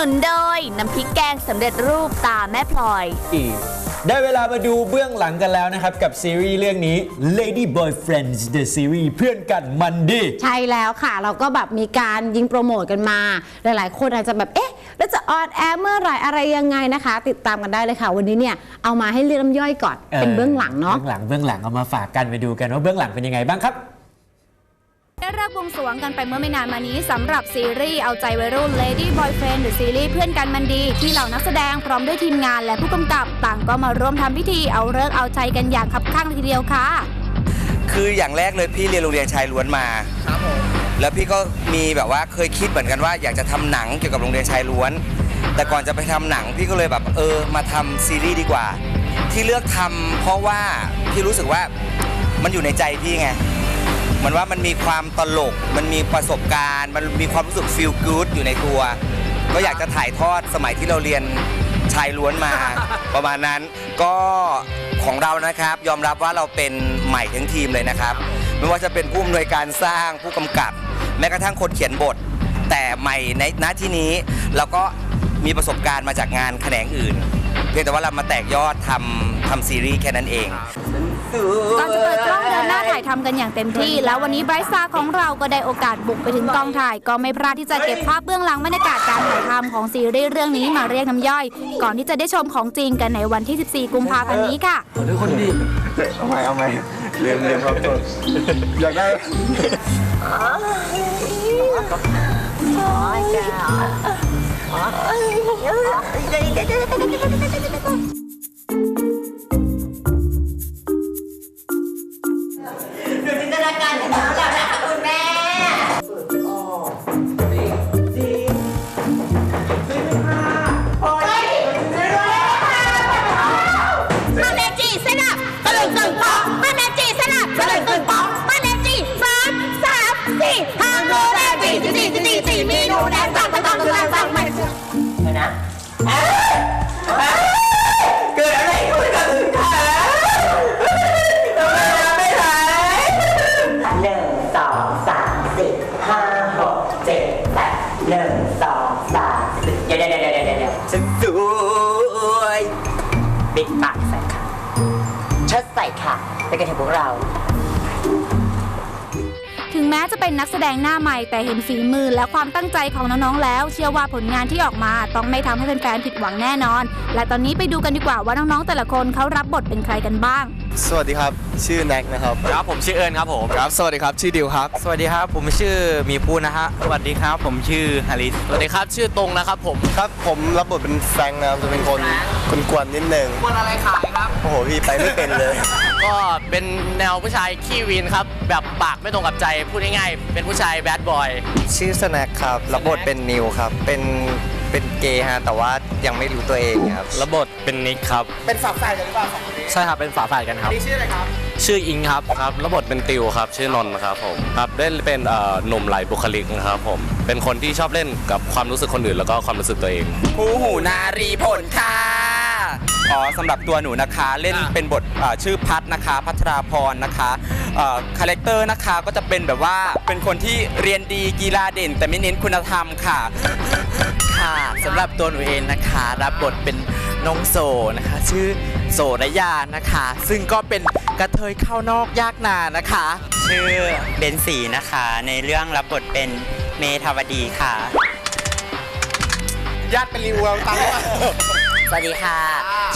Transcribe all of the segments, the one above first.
นุนโดย น้ำพริกแกงสำเร็จรูปตาแม่พลอยอีกได้เวลามาดูเบื้องหลังกันแล้วนะครับ กับซีรีส์เรื่องนี้ Lady Boyfriends The Series เพื่อนกันมันดี ใช่แล้วค่ะ เราก็แบบมีการยิงโปรโมทกันมา หลาย ๆ คนอาจจะแบบ เอ๊ะ แล้วจะออนแอร์เมื่อไหร่อะไรยังไงนะคะ ติดตามกันได้เลยค่ะ วันนี้เนี่ย เอามาให้เรียกน้ำย่อยก่อน เป็นเบื้องหลังเนาะ เบื้องหลังเบื้องหลังเอามาฝากกันไปดูกันว่าเบื้องหลังเป็นยังไงบ้างครับ ได้เริ่มบวงสรวงกันไปเมื่อไม่นานมานี้สำหรับซีรีส์เอาใจวัยรุ่น Lady Boyfriend The Series เพื่อนกันมันดี ที่เหล่านักแสดงพร้อมด้วยทีมงานและผู้กำกับ ต่างก็มาร่วมทำพิธีเอาเลิกเอาใจกันอย่างคับข้างเลยทีเดียวค่ะ คืออย่างแรกเลยพี่เรียนโรงเรียนชายล้วนมา ครับผม แล้วพี่ก็มีแบบว่าเคยคิดเหมือนกันว่าอยากจะทำหนังเกี่ยวกับโรงเรียนชายล้วน แต่ก่อนจะไปทำหนังพี่ก็เลยแบบเออมาทำซีรีส์ดีกว่า ที่เลือกทำเพราะว่าพี่รู้สึกว่ามันอยู่ในใจพี่ไง เหมันว่ามันมีความตลก มันมีประสบการณ์ มันมีความรู้สึก feel good อยู่ในตัว ก็อยากจะถ่ายทอดสมัยที่เราเรียนชายล้วนมา ประมาณนั้นก็ของเรานะครับ ยอมรับว่าเราเป็นใหม่ทั้งทีมเลยนะครับ ไม่ว่าจะเป็นผู้อำนวยการสร้างผู้กำกับ แม้กระทั่งคนเขียนบท แต่ใหม่ในหน้าที่นี้เราก็มีประสบการณ์มาจากงานแขนงอื่น เพียงแต่ว่าเรามาแตกยอดทำทำซีรีส์แค่นั้นเองก่ เดินหน้าถ่ายทำกันอย่างเต็มที่ แล้ววันนี้ไบรท์สตาของเราก็ได้โอกาสบุกไปถึงกองถ่าย ก็ไม่พลาดที่จะเก็บภาพเบื้องหลังบรรยากาศการถ่ายทำของซีรีส์เรื่องนี้มาเรียกน้ำย่อย ก่อนที่จะได้ชมของจริงกันในวันที่ 14 กุมภาพันธ์นี้ค่ะเอาไหมเอาไหมเรียนเรียนครับอยากได้มา สี่ห้าโลแดงสี่สี่สี่สี่สี่มีหนูแดงตั้งตั้งตั้งตั้งตั้งไม่หนึ่งสองสามสี่ห้าหกเจ็ดแปดหนึ่งสองสามสี่เดี๋ยวเดี๋ยวเดี๋ยวเดี๋ยวเดี๋ยวฉันสวยปิดปากใส่ค่ะเชิดใส่ค่ะไปกันเถอะพวกเรา ถึงแม้จะเป็นนักแสดงหน้าใหม่แต่เห็นฝีมือและความตั้งใจของน้องๆแล้ว เชื่อว่าผลงานที่ออกมาต้องไม่ทำให้แฟนๆผิดหวังแน่นอน และตอนนี้ไปดูกันดีกว่าว่าน้องๆแต่ละคนเขารับบทเป็นใครกันบ้าง สวัสดีครับชื่อแน็กนะครับครับผมชื่อเอิญครับผมครับสวัสดีครับชื่อดิวครับ สวัสดีครับ ผมชื่อมีพูนะฮะสวัสดีครับ ผมชื่อฮาริสสวัสดีครับชื่อตรงนะครับผมครับผมรับบทเป็นแฟรงค์นะครับจะเป็นคนกวนๆนิดนึงคนอะไรขายครับโอ้โหพี่ไปไม่เป็นเลย ก็เป็นแนวผู้ชายขี้วีนครับแบบปากไม่ตรงกับใจพูดง่ายๆเป็นผู้ชายแบดบอยชื่อสแน็คครับรับบทเป็นนิวครับเป็น เป็นเกย์ฮะแต่ว่ายังไม่รู้ตัวเองครับระบทเป็นนิกครับ เป็นฝาแฝดกันหรือเปล่าใช่ครับเป็นฝาแฝดกันครับ นี่ชื่ออะไรครับ ชื่ออิงครับครับระบทเป็นติวครับ ชื่อนนท์ครับผมครับเล่นเป็นเอ่อหนุ่มไหลบุคลิกนะครับผมเป็นคนที่ชอบเล่นกับความรู้สึกคนอื่น แล้วก็ความรู้สึกตัวเอง คู่หูนารีผลค่ะ อ๋อสำหรับตัวหนูนะคะเล่นเป็นบทอ่าชื่อพัทนะคะ พัชราพรนะคะคาแรคเตอร์นะคะก็จะเป็นแบบว่าเป็นคนที่เรียนดีกีฬาเด่น แต่ไม่เน้นคุณธรรมค่ะ ค่ะสำหรับตัวหนูเองนะคะ รับบทเป็นน้องโซนะคะ ชื่อโสระยานะคะ ซึ่งก็เป็นกระเทยเข้านอกยากนานะคะ ชื่อเบนสีนะคะ ในเรื่องรับบทเป็นเมธาวดีค่ะ ญาติเป็นรีวิวตังค์สวัสดีค่ะ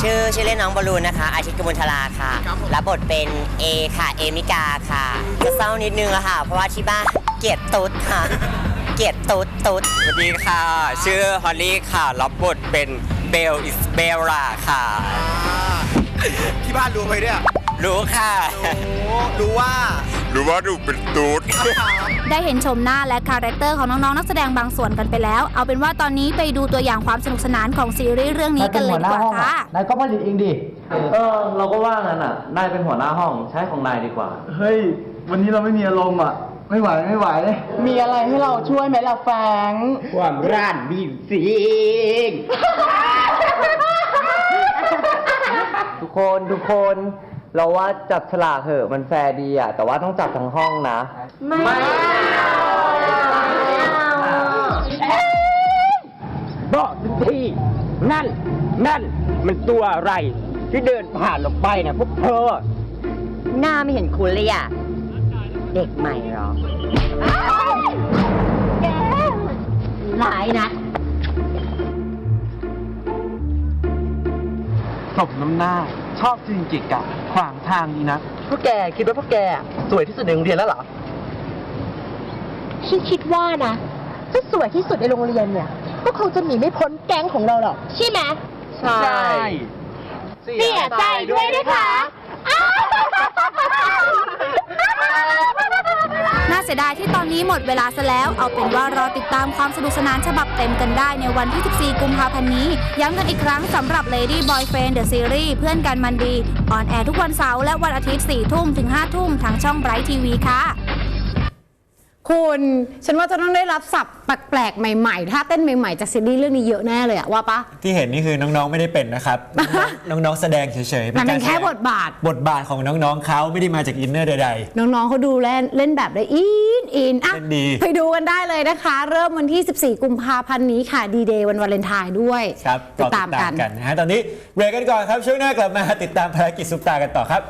ชื่อชื่อเล่นน้องบอลลูนนะคะ อาทิตย์กมลชลาค่ะ รับบทเป็นเอค่ะ เอมิกาค่ะ จะเศร้านิดนึงอะค่ะ เพราะว่าที่บ้านเกลียดตุ๊ดค่ะ เกลียดตุ๊ดตุ๊ดสวัสดีค่ะ ชื่อฮอลลี่ค่ะ รับบทเป็นเบลอิสเบลล่าค่ะ ที่บ้านรู้ไหมเนี่ยรู้ค่ะ รู้ว่ารู้ว่าดูเป็นตูด ได้เห็นชมหน้าและคาแรคเตอร์ของน้องๆ นักแสดงบางส่วนกันไปแล้ว เอาเป็นว่าตอนนี้ไปดูตัวอย่างความสนุกสนานของซีรีส์เรื่องนี้กันเลยดีกว่าค่ะนายก็ผลิตเองดิ เออ เราก็ว่างั้นอะ นายเป็นหัวหน้าห้องใช้ของนายดีกว่า เฮ้ย วันนี้เราไม่มีอารมณ์อะ ไม่ไหวไม่ไหวมีอะไรให้เราช่วยไหมล่ะแฟงความร้านบีสิงทุกคนทุกคน เราว่าจับฉลากเหอะมันแฟร์ดีอะ แต่ว่าต้องจับทั้งห้องนะ ไม่บอสทีนั่น นั่น มันตัวอะไร ที่เดินผ่านลงไปเนี่ยพวกเธอ หน้าไม่เห็นคุณเลยอะ เด็กใหม่เหรอแกหลายนะสมน้ำหน้า ชอบจริงจิกอะขวางทางดีนะพวกแกคิดว่าพวกแก สวยที่สุดในโรงเรียนแล้วเหรอฉันคิดว่านะถ้าสวยที่สุดในโรงเรียนเนี่ย ก็คงจะหนีไม่พ้นแก๊งของเราหรอก ใช่ไหมใช่ เสียใจด้วยนะคะ น่าเสียดายที่ตอนนี้หมดเวลาซะแล้ว เอาเป็นว่ารอติดตามความสนุกสนานฉบับเต็มกันได้ในวันที่ 14 กุมภาพันธ์นี้ ย้ำกันอีกครั้งสำหรับ Lady Boyfriend The Series เพื่อนกันมันดี ออนแอร์ทุกวันเสาร์และวันอาทิตย์ 4 ทุ่มถึง 5 ทุ่มทางช่อง Bright TV ค่ะ คุณฉันว่าจะต้องได้รับศัพท์แปลกๆใหม่ๆถ้าเต้นใหม่ๆจากซีรีส์เรื่องนี้เยอะแน่เลยอะว่าปะ ที่เห็นนี่คือน้องๆไม่ได้เป็นนะครับ น้องๆน้องๆแสดงเฉยๆมันเป็นการแค่สดงบทบาท บทบาทของน้องๆเขาไม่ได้มาจากอินเนอร์ใด น้องๆเขาดูเล่นเล่นแบบได้อินอินอะเล่นดี ไปดูกันได้เลยนะคะ เริ่มวันที่ 14 กุมภาพันธ์นี้ค่ะดีเดย์วันวาเลนไทน์ด้วยๆครับติรอดตามกัน นะฮะตอนนี้เบรกกันก่อนครับช่วงหน้ากลับมาติดตามภารกิจซุปตากันต่อครับ